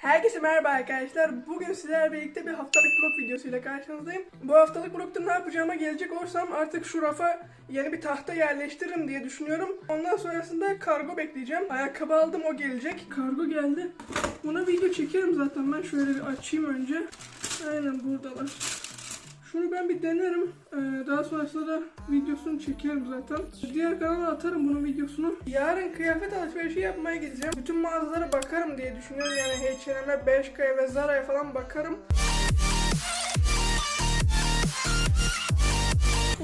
Herkese merhaba arkadaşlar. Bugün sizlerle birlikte bir haftalık vlog videosuyla karşınızdayım. Bu haftalık vlogda ne yapacağıma gelecek olursam artık şu rafa yeni bir tahta yerleştiririm diye düşünüyorum. Ondan sonrasında kargo bekleyeceğim. Ayakkabı aldım o gelecek. Kargo geldi. Buna video çekerim zaten ben şöyle bir açayım önce. Aynen buradalar. Şunu ben bir denerim. Ee, daha sonrasında da videosunu çekerim zaten. Diğer kanala atarım bunun videosunu. Yarın kıyafet alışverişi yapmaya gideceğim. Bütün mağazalara bakarım diye düşünüyorum. Yani H&M'e, Bershka'ya ve Zara'ya falan bakarım.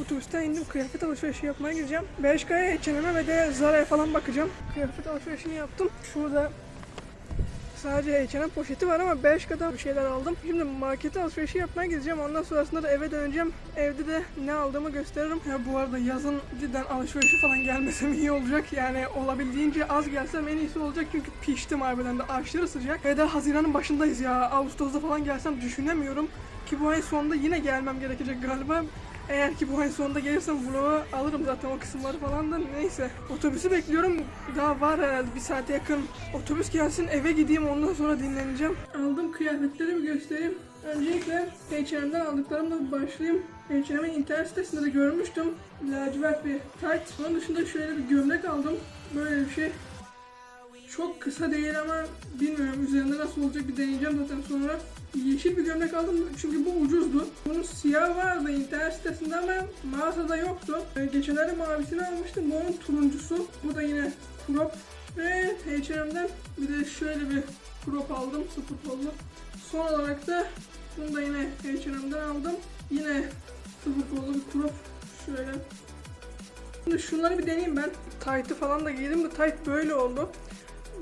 Otobüsten indim kıyafet alışverişi yapmaya gideceğim. Bershka'ya, H&M'e ve de Zara'ya falan bakacağım. Kıyafet alışverişini yaptım. Şurada Sadece H&M poşeti var ama Bershka'dan bir şeyler aldım. Şimdi markete alışverişi yapmaya gideceğim. Ondan sonrasında da eve döneceğim. Evde de ne aldığımı gösteririm. Ya bu arada yazın cidden alışverişi falan gelmesem iyi olacak. Yani olabildiğince az gelsem en iyisi olacak. Çünkü piştim harbiden de aşırı sıcak. Ve de Haziran'ın başındayız ya. Ağustos'ta falan gelsem düşünemiyorum. Ki bu ayın sonunda yine gelmem gerekecek galiba. Eğer ki bu ayın sonunda gelirsem vlogu alırım zaten o kısımları falan da neyse. Otobüsü bekliyorum. Daha var herhalde bir saate yakın. Otobüs gelsin eve gideyim ondan sonra dinleneceğim. Aldım kıyafetleri bir göstereyim. Öncelikle H&M'den aldıklarımla başlayayım. H&M'in internet sitesinde de görmüştüm. Lacivert bir tight. Onun dışında şöyle bir gömlek aldım. Böyle bir şey. Çok kısa değil ama bilmiyorum üzerinde nasıl olacak bir deneyeceğim zaten sonra. Yeşil bir gömlek aldım çünkü bu ucuzdu. Bunun siyah vardı internet sitesinde ama mağazada yoktu. Ee, Geçenlerde mavisini almıştım. Bunun turuncusu. Bu da yine crop. Ve H&M'den bir de şöyle bir crop aldım. Sıfır kollu. Son olarak da bunu da yine H&M'den aldım. Yine sıfır kollu bir crop. Şöyle. Şimdi şunları bir deneyeyim ben. Tight'ı falan da giydim de tight böyle oldu.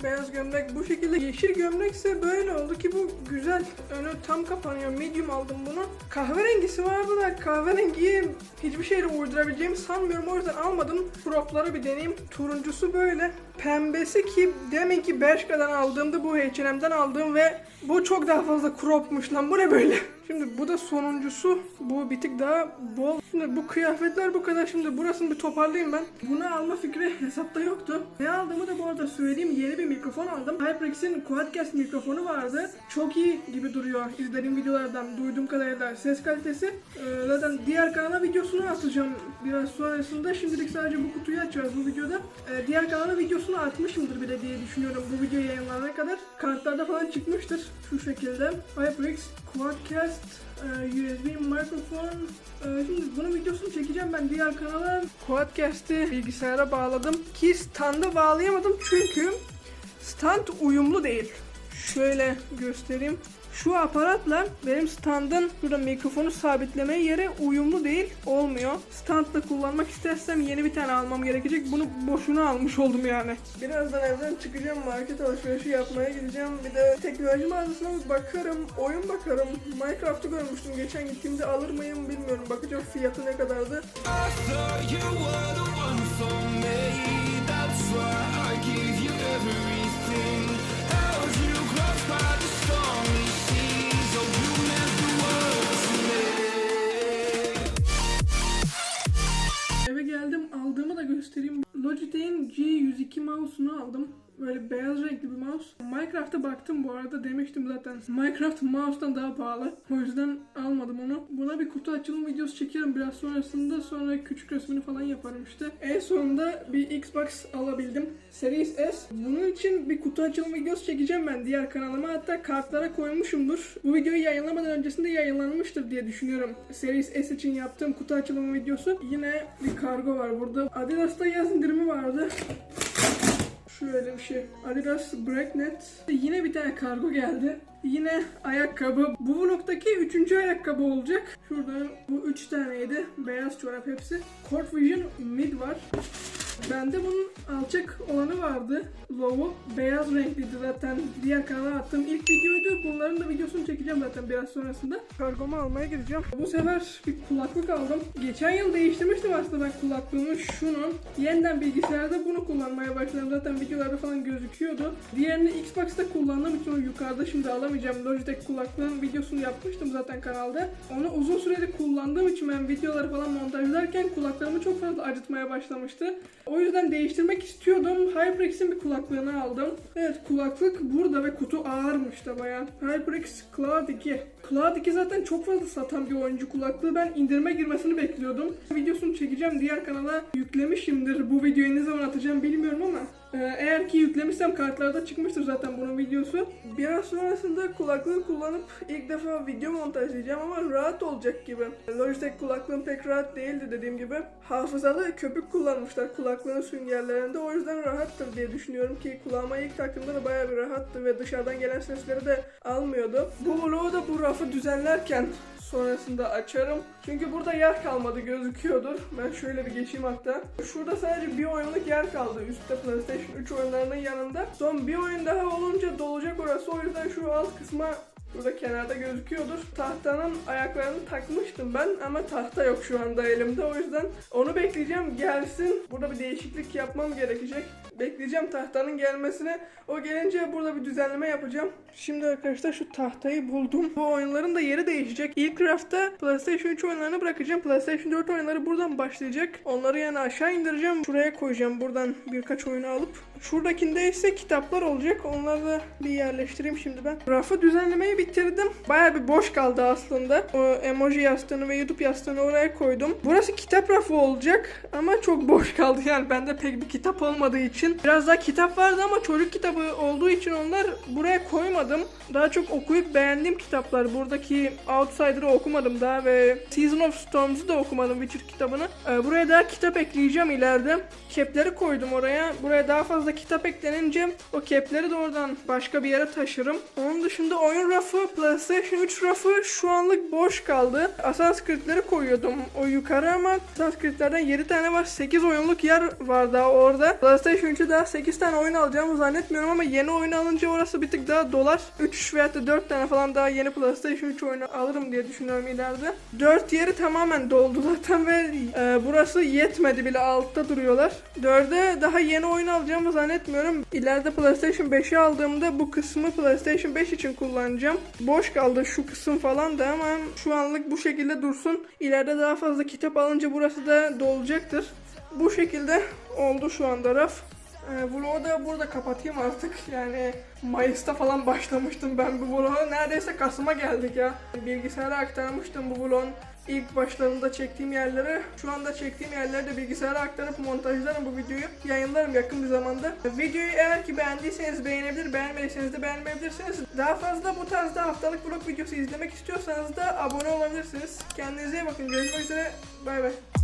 Beyaz gömlek bu şekilde. Yeşil gömlekse böyle oldu ki bu güzel. Önü tam kapanıyor. Medium aldım bunu. Kahverengisi vardı da kahverengiyi hiçbir şeyle uydurabileceğimi sanmıyorum. O yüzden almadım. Crop'ları bir deneyeyim. Turuncusu böyle. Pembesi ki demin ki Bershka'dan aldığımda bu H&M'den aldığım ve bu çok daha fazla cropmuş lan. Bu ne böyle? Şimdi bu da sonuncusu. Bu bir tık daha bol. Şimdi bu kıyafetler bu kadar. Şimdi burasını bir toparlayayım ben. Bunu alma fikri hesapta yoktu. Ne aldığımı da bu arada söyleyeyim. Yeni bir mikrofon aldım. HyperX'in Quadcast mikrofonu vardı. Çok iyi gibi duruyor. İzlediğim videolardan duyduğum kadarıyla ses kalitesi. Ee, zaten diğer kanala videosunu atacağım biraz sonrasında. Şimdilik sadece bu kutuyu açacağız bu videoda. Ee, diğer kanala videosunu atmışımdır bile diye düşünüyorum bu video yayınlanana kadar. Kartlarda falan çıkmıştır şu şekilde. HyperX Quadcast e, USB mikrofon. E, şimdi bunun videosunu çekeceğim ben diğer kanala. Quadcast'i bilgisayara bağladım ki standa bağlayamadım çünkü stand uyumlu değil. Şöyle göstereyim. Şu aparatla benim standın burada mikrofonu sabitleme yeri uyumlu değil, olmuyor. Standla kullanmak istersem yeni bir tane almam gerekecek. Bunu boşuna almış oldum yani. Birazdan evden çıkacağım, market alışverişi yapmaya gideceğim. Bir de teknoloji mağazasına bakarım, oyun bakarım. Minecraft'ı görmüştüm geçen gittiğimde alır mıyım bilmiyorum. Bakacağım fiyatı ne kadardı. I Logitech'in G102 mouse'unu aldım. Böyle beyaz renkli bir mouse. Minecraft'a baktım bu arada demiştim zaten. Minecraft mouse'dan daha pahalı. O yüzden almadım onu. Buna bir kutu açılım videosu çekerim biraz sonrasında. Sonra küçük resmini falan yaparım işte. En sonunda bir Xbox alabildim. Series S. Bunun için bir kutu açılım videosu çekeceğim ben diğer kanalıma. Hatta kartlara koymuşumdur. Bu videoyu yayınlamadan öncesinde yayınlanmıştır diye düşünüyorum. Series S için yaptığım kutu açılımı videosu. Yine bir kargo var burada. Adidas'ta yaz indirimi vardı. Şöyle bir şey. Adidas Breaknet. Yine bir tane kargo geldi. Yine ayakkabı. Bu vlogdaki üçüncü ayakkabı olacak. Şuradan bu üç taneydi. Beyaz çorap hepsi. Court Vision Mid var. Bende bunun alçak olanı vardı. Low'u. Beyaz renkliydi zaten. Diğer kanala attığım ilk videoydu. Bunların da videosunu çekeceğim zaten biraz sonrasında. Kargomu almaya gideceğim. Bu sefer bir kulaklık aldım. Geçen yıl değiştirmiştim aslında ben kulaklığımı. Şunu. Yeniden bilgisayarda bunu kullanmaya başladım. Zaten videolarda falan gözüküyordu. Diğerini Xbox'ta kullandığım için o yukarıda şimdi alamayacağım. Logitech kulaklığın videosunu yapmıştım zaten kanalda. Onu uzun süredir kullandığım için ben videoları falan montajlarken kulaklarımı çok fazla acıtmaya başlamıştı. O yüzden değiştirmek istiyordum. HyperX'in bir kulaklığını aldım. Evet kulaklık burada ve kutu ağırmış da bayağı. HyperX Cloud 2. Cloud 2 zaten çok fazla satan bir oyuncu kulaklığı. Ben indirime girmesini bekliyordum. Videosunu çekeceğim. Diğer kanala yüklemişimdir. Bu videoyu ne zaman atacağım bilmiyorum ama eğer ki yüklemişsem kartlarda çıkmıştır zaten bunun videosu. Biraz sonrasında kulaklığı kullanıp ilk defa video montajlayacağım ama rahat olacak gibi. Logitech kulaklığım pek rahat değildi dediğim gibi. Hafızalı köpük kullanmışlar kulaklığın süngerlerinde. O yüzden rahattır diye düşünüyorum ki kulağıma ilk taktığımda da bayağı bir rahattı ve dışarıdan gelen sesleri de almıyordu. Bu vlogu da bu rafı düzenlerken sonrasında açarım. Çünkü burada yer kalmadı gözüküyordur. Ben şöyle bir geçeyim hatta. Şurada sadece bir oyunluk yer kaldı üstte PlayStation 3 oyunlarının yanında. Son bir oyun daha olunca dolacak orası. O yüzden şu alt kısma Burada kenarda gözüküyordur. Tahtanın ayaklarını takmıştım ben ama tahta yok şu anda elimde. O yüzden onu bekleyeceğim gelsin. Burada bir değişiklik yapmam gerekecek. Bekleyeceğim tahtanın gelmesini. O gelince burada bir düzenleme yapacağım. Şimdi arkadaşlar şu tahtayı buldum. Bu oyunların da yeri değişecek. İlk rafta PlayStation 3 oyunlarını bırakacağım. PlayStation 4 oyunları buradan başlayacak. Onları yani aşağı indireceğim. Şuraya koyacağım buradan birkaç oyunu alıp. Şuradakinde ise kitaplar olacak. Onları da bir yerleştireyim şimdi ben. Rafı düzenlemeyi bitirdim. Baya bir boş kaldı aslında. O emoji yastığını ve YouTube yastığını oraya koydum. Burası kitap rafı olacak ama çok boş kaldı. Yani bende pek bir kitap olmadığı için. Biraz daha kitap vardı ama çocuk kitabı olduğu için onlar buraya koymadım. Daha çok okuyup beğendiğim kitaplar. Buradaki Outsider'ı okumadım daha ve Season of Storms'u da okumadım Witcher kitabını. Ee, buraya daha kitap ekleyeceğim ileride. Kepleri koydum oraya. Buraya daha fazla kitap eklenince o kepleri de oradan başka bir yere taşırım. Onun dışında oyun rafı, PlayStation 3 rafı şu anlık boş kaldı. Assassin's Creed'leri koyuyordum o yukarı ama Assassin's Creed'lerden 7 tane var. 8 oyunluk yer var daha orada. PlayStation 3'e daha 8 tane oyun alacağımı zannetmiyorum ama yeni oyun alınca orası bir tık daha dolar. 3 veya da 4 tane falan daha yeni PlayStation 3 oyunu alırım diye düşünüyorum ileride. 4 yeri tamamen doldu zaten ve e, burası yetmedi bile altta duruyorlar. 4'e daha yeni oyun alacağımı zannetmiyorum. İleride PlayStation 5'i aldığımda bu kısmı PlayStation 5 için kullanacağım. Boş kaldı şu kısım falan da ama şu anlık bu şekilde dursun. İleride daha fazla kitap alınca burası da dolacaktır. Bu şekilde oldu şu anda raf. Ee, vlogu da burada kapatayım artık. Yani Mayıs'ta falan başlamıştım ben bu vlogu. Neredeyse Kasım'a geldik ya. Bilgisayara aktarmıştım bu vlogun ilk başlarında çektiğim yerleri. Şu anda çektiğim yerleri de bilgisayara aktarıp montajlarım bu videoyu. Yayınlarım yakın bir zamanda. Videoyu eğer ki beğendiyseniz beğenebilir, beğenmediyseniz de beğenmeyebilirsiniz. Daha fazla bu tarzda haftalık vlog videosu izlemek istiyorsanız da abone olabilirsiniz. Kendinize iyi bakın. Görüşmek üzere. Bay bay.